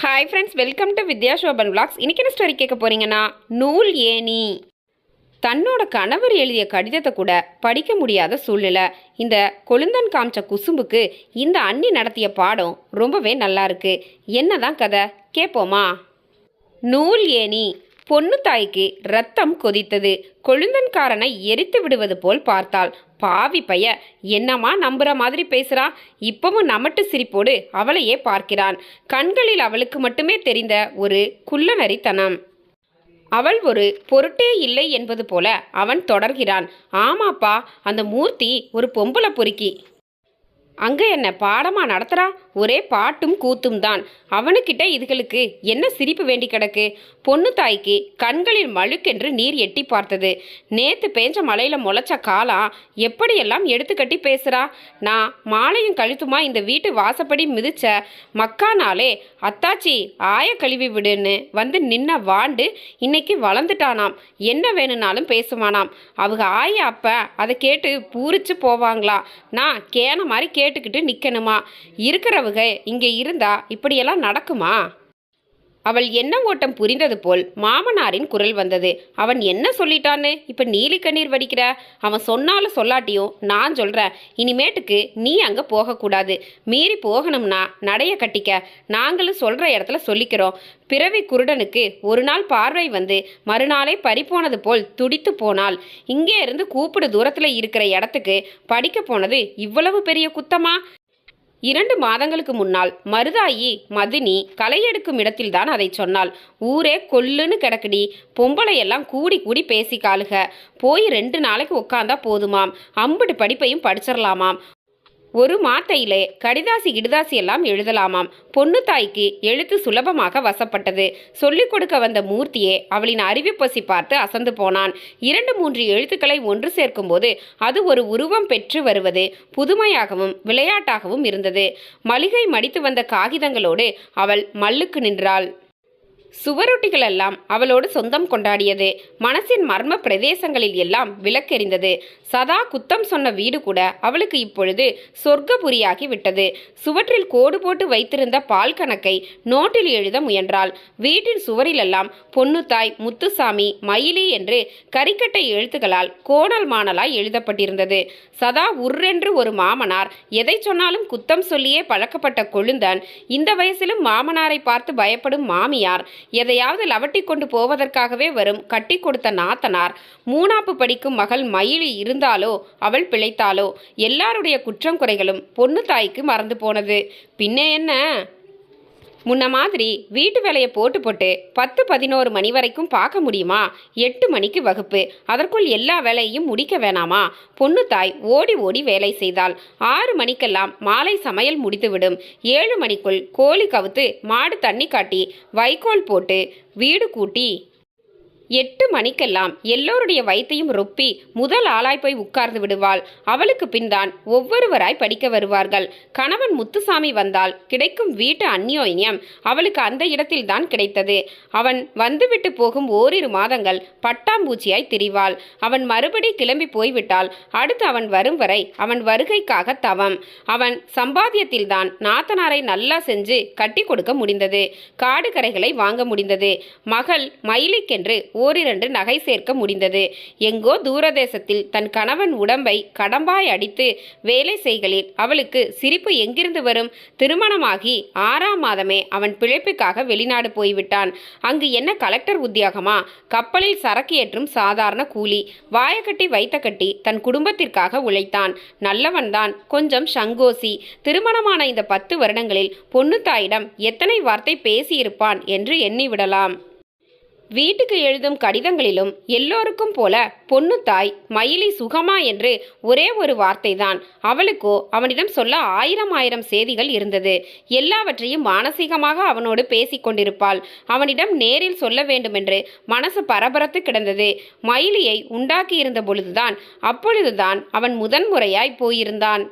Hi friends welcome to Vidya Shoban vlogs. இன்றைக்கி என்ன story கேட்க போகிறீங்கன்னா நூல் ஏணி. தன்னோட கணவர் எழுதிய கடிதத்தை கூட படிக்க முடியாத சூழ்நிலை. இந்த கொழுந்தன் காமிச்ச குசும்புக்கு இந்த அண்ணி நடத்திய பாடம் ரொம்பவே நல்லா இருக்கு. என்னதான் கதை? கேட்போமா நூல் ஏணி. பொண்ணு தாய்க்கு ரத்தம் கொதித்தது. கொழுந்தன்காரனை எரித்து விடுவது போல் பார்த்தாள். பாவி பைய என்னம்மா நம்புற மாதிரி பேசுறான் இப்பவும் நமட்டு சிரிப்போடு அவளையே பார்க்கிறான். கண்களில் அவளுக்கு மட்டுமே தெரிந்த ஒரு குள்ளநரித்தனம். அவள் ஒரு பொருட்டே இல்லை என்பது போல அவன் தொடர்கிறான். ஆமாப்பா அந்த மூர்த்தி ஒரு பொம்பளை பொறுக்கி. அங்கே என்ன பாடமா நடத்துறா? ஒரே பாட்டும் கூத்தும் தான். அவனுக்கிட்ட இதுகளுக்கு என்ன சிரிப்பு வேண்டி கிடக்கு? பொண்ணு தாய்க்கு கண்களில் மழுக்கென்று நீர் எட்டி பார்த்தது. நேத்து பேஞ்ச மலையில முளைச்ச காலா எப்படியெல்லாம் எடுத்து கட்டி பேசுறா? நான் மாலையும் கழுத்துமா இந்த வீட்டு வாசப்படி மிதிச்ச மக்கானாலே அத்தாச்சி ஆய கழுவி விடுன்னு வந்து நின்ன வாண்டு இன்னைக்கு வளர்ந்துட்டானாம். என்ன வேணும்னாலும் பேசுவானாம். அவங்க ஆய அப்ப அதை கேட்டு பூரிச்சு போவாங்களா? நான் கேன மாதிரி கேட்டுக்கிட்டு நிற்கணுமா இருக்கிறவங்க இங்கே இருந்தா இப்படியெல்லாம் நடக்குமா? அவள் என்ன ஓட்டம் புரிந்தது போல் மாமனாரின் குரல் வந்தது. அவன் என்ன சொல்லிட்டான்னு இப்ப நீலி கண்ணீர் வடிக்கிற? அவன் சொன்னாலும் சொல்லாட்டியும் நான் சொல்றேன் இனிமேட்டுக்கு நீ அங்க போகக்கூடாது. மீறி போகணும்னா நடைய கட்டிக்க. நாங்களும் சொல்ற இடத்துல சொல்லிக்கிறோம். பிறவி குருடனுக்கு ஒரு நாள் பார்வை வந்து மறுநாளே பறிப்போனது போல் துடித்து போனாள். இங்கே இருந்து கூப்பிடு தூரத்தில் இருக்கிற இடத்துக்கு படிக்க போனது இவ்வளவு பெரிய குத்தமா? இரண்டு மாதங்களுக்கு முன்னால் மருதாயி மதினி களை எடுக்கும் இடத்தில்தான் அதை சொன்னாள். ஊரே கொல்லுன்னு கிடக்குடி. பொம்பளையெல்லாம் கூடி கூடி பேசி காலுக போய் ரெண்டு நாளைக்கு உட்காந்தா போதுமாம். அம்புட்டு படிப்பையும் படிச்சிடலாமாம் ஒரு மாத்தையிலே கடிதாசி இடுதாசி எல்லாம் எழுதலாமாம். பொண்ணு தாய்க்கு எழுத்து சுலபமாக வசப்பட்டது. சொல்லிக் கொடுக்க வந்த மூர்த்தியே அவளின் அறிவிப்பசி பார்த்து அசந்து போனான். இரண்டு மூன்று எழுத்துக்களை ஒன்று சேர்க்கும்போது அது ஒரு உருவம் பெற்று வருவது புதுமையாகவும் விளையாட்டாகவும் இருந்தது. மளிகை மடித்து வந்த காகிதங்களோடு அவள் மல்லுக்கு நின்றாள். சுவரொட்டிகள் எல்லாம் அவளோடு சொந்தம் கொண்டாடியது. மனசின் மர்ம பிரதேசங்களில் எல்லாம் விளக்கெறிந்தது. சதா குத்தம் சொன்ன வீடு கூட அவளுக்கு இப்பொழுது சொர்க்கபுரியாகி விட்டது. சுவற்றில் கோடு போட்டு வைத்திருந்த பால் கணக்கை நோட்டில் எழுத முயன்றாள். வீட்டின் சுவரிலெல்லாம் பொன்னுத்தாய் முத்துசாமி மயிலி என்று கரிக்கட்டை எழுத்துக்களால் கோணல் மாணலாய் எழுதப்பட்டிருந்தது. சதா உர்ரென்று ஒரு மாமனார் எதை சொன்னாலும் குத்தம் சொல்லியே பழக்கப்பட்ட கொழுந்தன். இந்த வயசிலும் மாமனாரை பார்த்து பயப்படும் மாமியார். எதையாவது லவட்டி கொண்டு போவதற்காகவே வரும் கட்டி கொடுத்த நாத்தனார் மூணாப்பு படிக்கும் மகள் மயிலி இருந்தாலோ அவள் பிழைத்தாலோ எல்லாருடைய குற்றம் குறைகளும் பொண்ணு தாய்க்கு மறந்து போனது. பின்னே என்ன? முன்ன மாதிரி வீட்டு வேலையை போட்டு போட்டு பத்து பதினோரு மணி வரைக்கும் பார்க்க முடியுமா? எட்டு மணிக்கு வகுப்பு. அதற்குள் எல்லா வேலையையும் முடிக்க வேணாமா? பொண்ணு தாய் ஓடி ஓடி வேலை செய்தாள். ஆறு மணிக்கெல்லாம் மாலை சமையல் முடித்துவிடும். ஏழு மணிக்குள் கோழி கவுத்து மாடு தண்ணி காட்டி வைக்கோல் போட்டு வீடு கூட்டி எட்டு மணிக்கெல்லாம் எல்லோருடைய வயத்தையும் ரொப்பி முதல் ஆளாய் போய் உட்கார்ந்து விடுவாள். அவளுக்கு பின்தான் ஒவ்வொருவராய் படிக்க வருவார்கள். கணவன் முத்துசாமி வந்தால் கிடைக்கும் வீட்டு அந்யோன்யம் அவளுக்கு அந்த இடத்தில்தான் கிடைத்தது. அவன் வந்துவிட்டு போகும் ஓரிரு மாதங்கள் பட்டாம்பூச்சியாய் திரிவாள். அவன் மறுபடி கிளம்பி போய்விட்டால் அடுத்து அவன் வரும் வரை அவன் வருகைக்காக தவம். அவன் சம்பாத்தியத்தில்தான் நாத்தனாரை நல்லா செஞ்சு கட்டி கொடுக்க முடிந்தது. காடு கரைகளை வாங்க முடிந்தது. மகள் மயிலிக்கென்று ஓரிரண்டு நகை சேர்க்க முடிந்தது. எங்கோ தூரதேசத்தில் தன் கணவன் உடம்பை கடம்பாய் அடித்து வேலை செய்களில் அவளுக்கு சிரிப்பு எங்கிருந்து வரும்? திருமணமாகி ஆறாம் மாதமே அவன் பிழைப்புக்காக வெளிநாடு போய்விட்டான். அங்கு என்ன கலெக்டர் உத்தியோகமா? கப்பலில் சரக்கு ஏற்றும் சாதாரண கூலி. வாயக்கட்டி வைத்த கட்டி தன் குடும்பத்திற்காக உழைத்தான். நல்லவன்தான் கொஞ்சம் சங்கோசி. திருமணமான இந்த பத்து வருடங்களில் பொண்ணு தாயிடம் எத்தனை வார்த்தை பேசியிருப்பான் என்று எண்ணிவிடலாம். வீட்டுக்கு எழுதும் கடிதங்களிலும் எல்லோருக்கும் போல பொண்ணு தாய் மயிலி சுகமா என்று ஒரே ஒரு வார்த்தைதான். அவளுக்கோ அவனிடம் சொல்ல ஆயிரம் ஆயிரம் செய்திகள் இருந்தது. எல்லாவற்றையும் மானசீகமாக அவனோடு பேசிக் கொண்டிருப்பாள். அவனிடம் நேரில் சொல்ல வேண்டுமென்று மனசு பரபரத்து கிடந்தது. மயிலியை உண்டாக்கியிருந்த பொழுதுதான் அப்பொழுதுதான் அவன் முதன்முறையாய் போயிருந்தான்.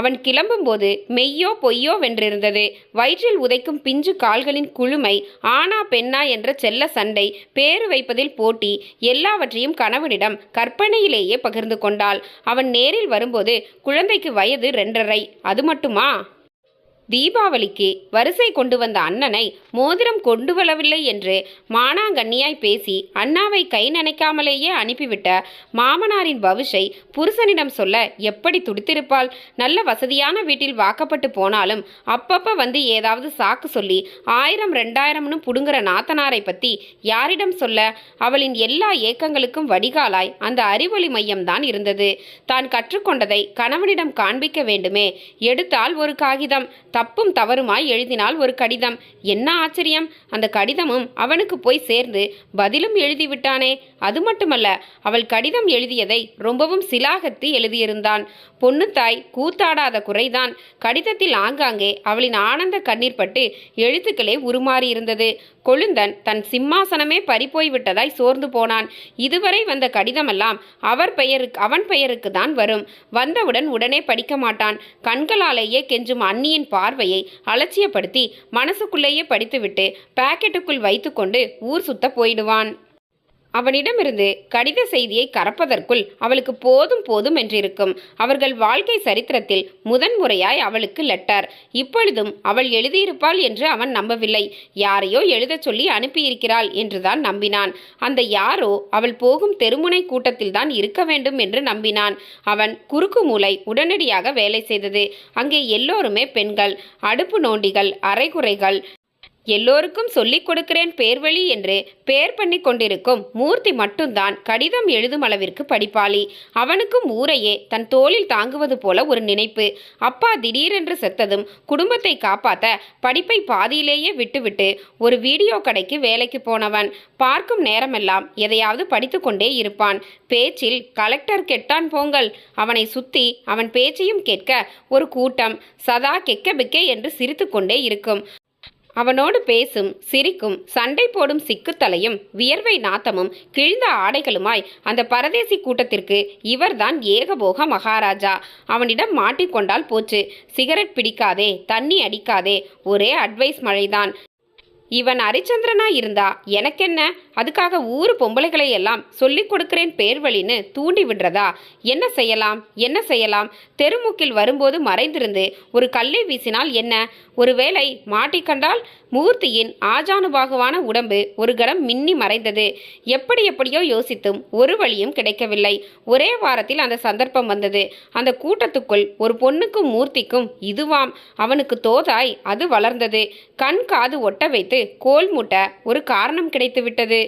அவன் கிளம்பும்போது மெய்யோ பொய்யோ வென்றிருந்தது. வயிற்றில் உதைக்கும் பிஞ்சு கால்களின் குழுமை ஆனா பெண்ணா என்ற செல்ல சண்டை பேறு வைப்பதில் போட்டி எல்லாவற்றையும் கணவனிடம் கற்பனையிலேயே பகிர்ந்து கொண்டாள். அவன் நேரில் வரும்போது குழந்தைக்கு வயது ரெண்டரை. அது மட்டுமா? தீபாவளிக்கு வரிசை கொண்டு வந்த அண்ணனை மோதிரம் கொண்டு வரவில்லை என்று மானாங்கண்ணியாய் பேசி அண்ணாவை கை நினைக்காமலேயே அனுப்பிவிட்ட மாமனாரின் பவிஷை புருஷனிடம் சொல்ல எப்படி துடித்திருப்பாள்? நல்ல வசதியான வீட்டில் வாக்கப்பட்டு போனாலும் அப்பப்ப வந்து ஏதாவது சாக்கு சொல்லி ஆயிரம் ரெண்டாயிரம்னு புடுங்குற நாத்தனாரை பத்தி யாரிடம் சொல்ல? அவளின் எல்லா ஏக்கங்களுக்கும் வடிகாலாய் அந்த அறிவொளி மையம்தான் இருந்தது. தான் கற்றுக்கொண்டதை கணவனிடம் காண்பிக்க வேண்டுமே. எடுத்தால் ஒரு காகிதம். தப்பும் தவறுமாய் எழுதினால் ஒரு கடிதம். என்ன ஆச்சரியம்? அந்த கடிதமும் அவனுக்கு போய் சேர்ந்து பதிலும் எழுதிவிட்டானே. அது மட்டுமல்ல அவள் கடிதம் எழுதியதை ரொம்பவும் சிலாகத்து எழுதியிருந்தான். பொண்ணுத்தாய் கூத்தாடாத குறைதான். கடிதத்தில் ஆங்காங்கே அவளின் ஆனந்த கண்ணீர் பட்டு எழுத்துக்களே உருமாறியிருந்தது. கொழுந்தன் தன் சிம்மாசனமே பறிப்போய் விட்டதாய் சோர்ந்து போனான். இதுவரை வந்த கடிதமெல்லாம் அவர் பெயருக்கு அவன் பெயருக்கு தான் வரும். வந்தவுடன் உடனே படிக்க மாட்டான். கண்களாலேயே கெஞ்சும் அண்ணியின் பார்வையை அலட்சியப்படுத்தி மனசுக்குள்ளேயே படித்துவிட்டு பாக்கெட்டுக்குள் வைத்துக்கொண்டு ஊர் சுத்த போயிடுவான். அவனிடமிருந்து கடித செய்தியை கறப்பதற்குள் அவளுக்கு போதும் போதும் என்றிருக்கும். அவர்கள் வாழ்க்கை சரித்திரத்தில் முதன்முறையாய் அவளுக்கு லெட்டர். இப்பொழுதும் அவள் எழுதியிருப்பாள் என்று அவன் நம்பவில்லை. யாரையோ எழுதச் சொல்லி அனுப்பியிருக்கிறாள் என்றுதான் நம்பினான். அந்த யாரோ அவள் போகும் தெருமுனை கூட்டத்தில் தான் இருக்க வேண்டும் என்று நம்பினான். அவன் குறுக்கு மூளை உடனடியாக வேலை செய்தது. அங்கே எல்லோருமே பெண்கள். அடுப்பு நோண்டிகள் அரைகுறைகள். எல்லோருக்கும் சொல்லிக் கொடுக்கிறேன் பேர்வழி என்று பேர் பண்ணி கொண்டிருக்கும் மூர்த்தி மட்டும்தான் கடிதம் எழுதும் அளவிற்கு படிப்பாளி. அவனுக்கும் ஊரையே தன் தோளில் தாங்குவது போல ஒரு நினைப்பு. அப்பா திடீரென்று செத்ததும் குடும்பத்தை காப்பாத்த படிப்பை பாதியிலேயே விட்டுவிட்டு ஒரு வீடியோ கடைக்கு வேலைக்கு போனவன். பார்க்கும் நேரமெல்லாம் எதையாவது படித்துக்கொண்டே இருப்பான். பேச்சில் கலெக்டர் கெட்டான் போங்கள். அவனை சுத்தி அவன் பேச்சையும் கேட்க ஒரு கூட்டம் சதா கெக்க பிக்கே என்று சிரித்துக்கொண்டே இருக்கும். அவனோடு பேசும் சிரிக்கும் சண்டை போடும் சிக்குத்தலையும் வியர்வை நாத்தமும் கிழிந்த ஆடைகளுமாய் அந்த பரதேசி கூட்டத்திற்கு இவர்தான் ஏகபோக மகாராஜா. அவனிடம் மாட்டிக்கொண்டால் போச்சு. சிகரெட் பிடிக்காதே தண்ணி அடிக்காதே ஒரே அட்வைஸ் மழைதான். இவன் ஹரிச்சந்திரனா இருந்தா எனக்கென்ன? அதுக்காக ஊர் பொம்பளைகளை எல்லாம் சொல்லிக் கொடுக்கிறேன் பேர் வழின்னு தூண்டி விடுறதா? என்ன செய்யலாம்? என்ன செய்யலாம்? தெருமுக்கில் வரும்போது மறைந்திருந்து ஒரு கல்லை வீசினால் என்ன? ஒருவேளை மாட்டிக்கண்டால் மூர்த்தியின் ஆஜானுபாகுவான உடம்பு ஒரு கணம் மின்னி மறைந்தது. எப்படி எப்படியோ யோசித்தும் ஒரு வழியும் கிடைக்கவில்லை. ஒரே வாரத்தில் அந்த சந்தர்ப்பம் வந்தது. அந்த கூட்டத்துக்குள் ஒரு பொண்ணுக்கும் மூர்த்திக்கும் இதுவாம். அவனுக்கு தோதாய் அது வளர்ந்தது. கண் காது ஒட்ட வைத்து கோல் மூட்ட ஒரு காரணம் கிடைத்துவிட்டது.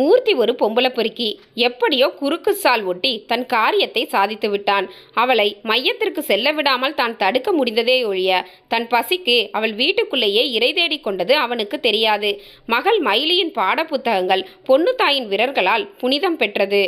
மூர்த்தி ஒரு பொம்பளை பொறுக்கி. எப்படியோ குறுக்கு சால் ஒட்டி தன் காரியத்தை சாதித்து விட்டான். அவளை மையத்திற்கு செல்ல விடாமல் தான் தடுக்க முடிந்ததே ஒழிய தன் பசிக்கு அவள் வீட்டுக்குள்ளேயே இறை தேடிக் கொண்டது அவனுக்கு தெரியாது. மகள் மைலியின் பாடப்புத்தகங்கள் பொண்ணு தாயின் விரல்களால் புனிதம் பெற்றது.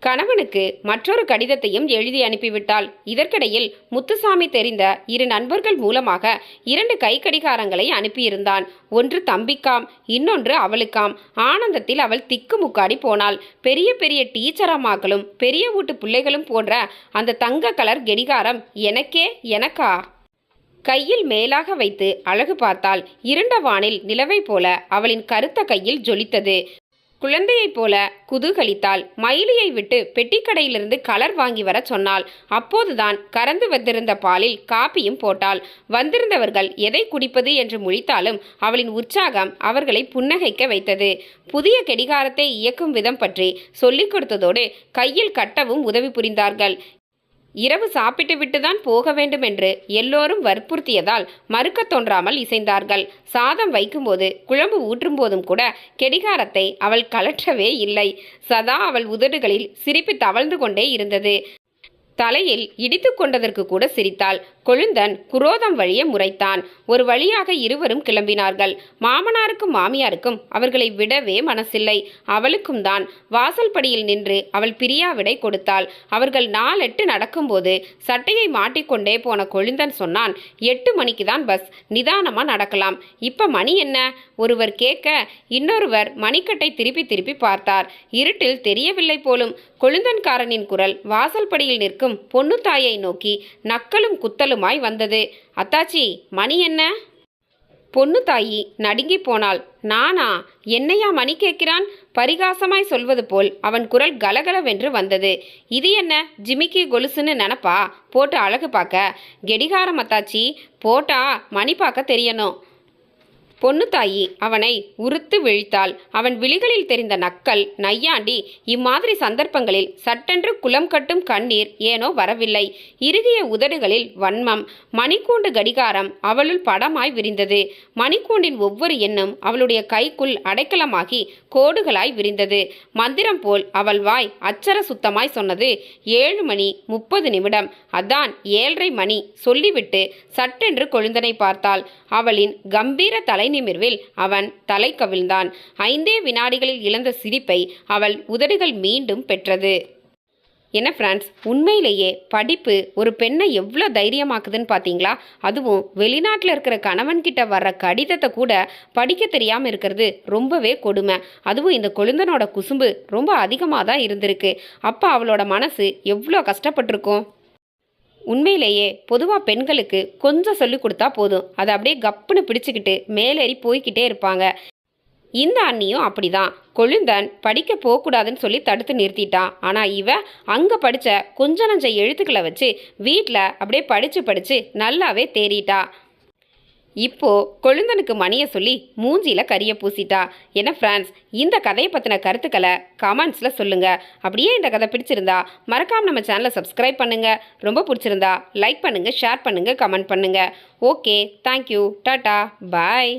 கணவனுக்கு மற்றொரு கடிதத்தையும் எழுதி அனுப்பிவிட்டாள். இதற்கிடையில் முத்துசாமி தெரிந்த இரு நண்பர்கள் மூலமாக இரண்டு கை கடிகாரங்களை அனுப்பியிருந்தான். ஒன்று தம்பிக்காம் இன்னொன்று அவளுக்காம். ஆனந்தத்தில் அவள் திக்கு முக்காடி போனாள். பெரிய பெரிய டீச்சரம்மாக்களும் பெரிய வீட்டு பிள்ளைகளும் போன்ற அந்த தங்க கலர் கெடிகாரம் எனக்கே எனக்கா? கையில் மேலாக வைத்து அழகு பார்த்தால் இருண்ட வானில் நிலவை போல அவளின் கருத்த கையில் ஜொலித்தது. குழந்தையைப் போல குதூகலித்தாள். மயிலியை விட்டு பெட்டிக்கடையிலிருந்து கலர் வாங்கி வர சொன்னாள். அப்போதுதான் கறந்து வந்திருந்த பாலில் காப்பியும் போட்டாள். வந்திருந்தவர்கள் எதை குடிப்பது என்று முழித்தாலும் அவளின் உற்சாகம் அவர்களை புன்னகைக்க வைத்தது. புதிய கடிகாரத்தை இயக்கும் விதம் பற்றி சொல்லிக் கொடுத்ததோடு கையில் கட்டவும் உதவி புரிந்தார்கள். இரவு சாப்பிட்டு விட்டுதான் போக வேண்டும் என்று எல்லோரும் வற்புறுத்தியதால் மறுக்கத் தோன்றாமல் இசைந்தார்கள். சாதம் வைக்கும்போது குழம்பு ஊற்றும் போதும் கூட கெடிகாரத்தை அவள் கலற்றவே இல்லை. சதா அவள் உதடுகளில் சிரிப்பு தவழ்ந்து கொண்டே இருந்தது. தலையில் இடித்து கொண்டதற்கு கூட சிரித்தாள். கொழுந்தன் குரோதம் வழிய முறைத்தான். ஒரு வழியாக இருவரும் கிளம்பினார்கள். மாமனாருக்கும் மாமியாருக்கும் அவர்களை விடவே மனசில்லை. அவளுக்கும் தான் வாசல் படியில் நின்று அவள் பிரியாவிடை கொடுத்தாள். அவர்கள் நாலெட்டு நடக்கும்போது சட்டையை மாட்டிக்கொண்டே போன கொழுந்தன் சொன்னான் எட்டு மணிக்கு தான் பஸ் நிதானமா நடக்கலாம். இப்ப மணி என்ன? ஒருவர் கேட்க இன்னொருவர் மணிக்கட்டை திருப்பி திருப்பி பார்த்தார். இருட்டில் தெரியவில்லை போலும். கொழுந்தன்காரனின் குரல் வாசல்படியில் நிற்கும் பொண்ணு தாயை நோக்கி நக்கலும் குத்தலுமாய் வந்தது. அத்தாச்சி மணி என்ன? பொண்ணு தாயி நடுங்கி போனாள். நானா என்னையா மணி கேட்கிறான்? பரிகாசமாய் சொல்வது போல் அவன் குரல் கலகலவென்று வந்தது. இது என்ன? ஜிமிக்கி கொலுசுன்னு நினப்பா? போட்டு அழகு பார்க்க. கெடிகாரம் அத்தாச்சி போட்டா மணி பார்க்க தெரியணும். பொண்ணு தாயி அவனை உறுத்து விழித்தாள். அவன் விழிகளில் தெரிந்த நக்கல் நையாண்டி இம்மாதிரி சந்தர்ப்பங்களில் சட்டென்று குலம் கட்டும் கண்ணீர் ஏனோ வரவில்லை. இறுகிய உதடுகளில் வன்மம் மணிக்கூண்டு கடிகாரம் அவளுள் படமாய் விரிந்தது. மணிக்கூண்டின் ஒவ்வொரு எண்ணும் அவளுடைய கைக்குள் அடைக்கலமாகி கோடுகளாய் விரிந்தது. மந்திரம் போல் அவள் வாய் அச்சர சுத்தமாய் சொன்னது. ஏழு மணி முப்பது நிமிடம். அதான் ஏழரை மணி சொல்லிவிட்டு சட்டென்று கொழுந்தனை பார்த்தாள். அவளின் கம்பீர தலை நிமிர்வில் அவன் தலை கவிழ்ந்தான். ஐந்தே வினாடிகளில் இழந்த சிரிப்பை அவள் உதடுகள் மீண்டும் பெற்றது. என்ன ஃப்ரான்ஸ் உண்மையிலேயே படிப்பு ஒரு பெண்ணை எவ்வளோ தைரியமாக்குதுன்னு பார்த்தீங்களா? அதுவும் வெளிநாட்டில் இருக்கிற கணவன்கிட்ட வர்ற கடிதத்தை கூட படிக்க தெரியாமல் இருக்கிறது ரொம்பவே கொடுமை. அதுவும் இந்த கொழுந்தனோட குசும்பு ரொம்ப அதிகமாக தான் இருந்திருக்கு. அப்போ அவளோட மனசு எவ்வளோ கஷ்டப்பட்டிருக்கும்? உண்மையிலேயே பொதுவாக பெண்களுக்கு கொஞ்சம் சொல்லி கொடுத்தா போதும். அதை அப்படியே கப்புன்னு பிடிச்சிக்கிட்டு மேலேறி போய்க்கிட்டே இருப்பாங்க. இந்த அண்ணியும் அப்படிதான். கொழுந்தன் படிக்க போகக்கூடாதுன்னு சொல்லி தடுத்து நிறுத்திட்டான் ஆனால் இவன் அங்கே படித்த கொஞ்ச நஞ்ச எழுத்துக்களை வச்சு வீட்டில் அப்படியே படித்து படித்து நல்லாவே தேறிட்டா. இப்போ கொழுந்தனுக்கு மணியை சொல்லி மூஞ்சியில கரிய பூசிட்டா. என்ன ஃப்ரான்ஸ் இந்த கதையை பற்றின கருத்துக்களை கமெண்ட்ஸில் சொல்லுங்க. அப்படியே இந்த கதை பிடிச்சிருந்தா மறக்காம நம்ம சேனலை சப்ஸ்கிரைப் பண்ணுங்க. ரொம்ப பிடிச்சிருந்தா லைக் பண்ணுங்க ஷேர் பண்ணுங்க கமெண்ட் பண்ணுங்க. ஓகே தேங்க்யூ டாட்டா பாய்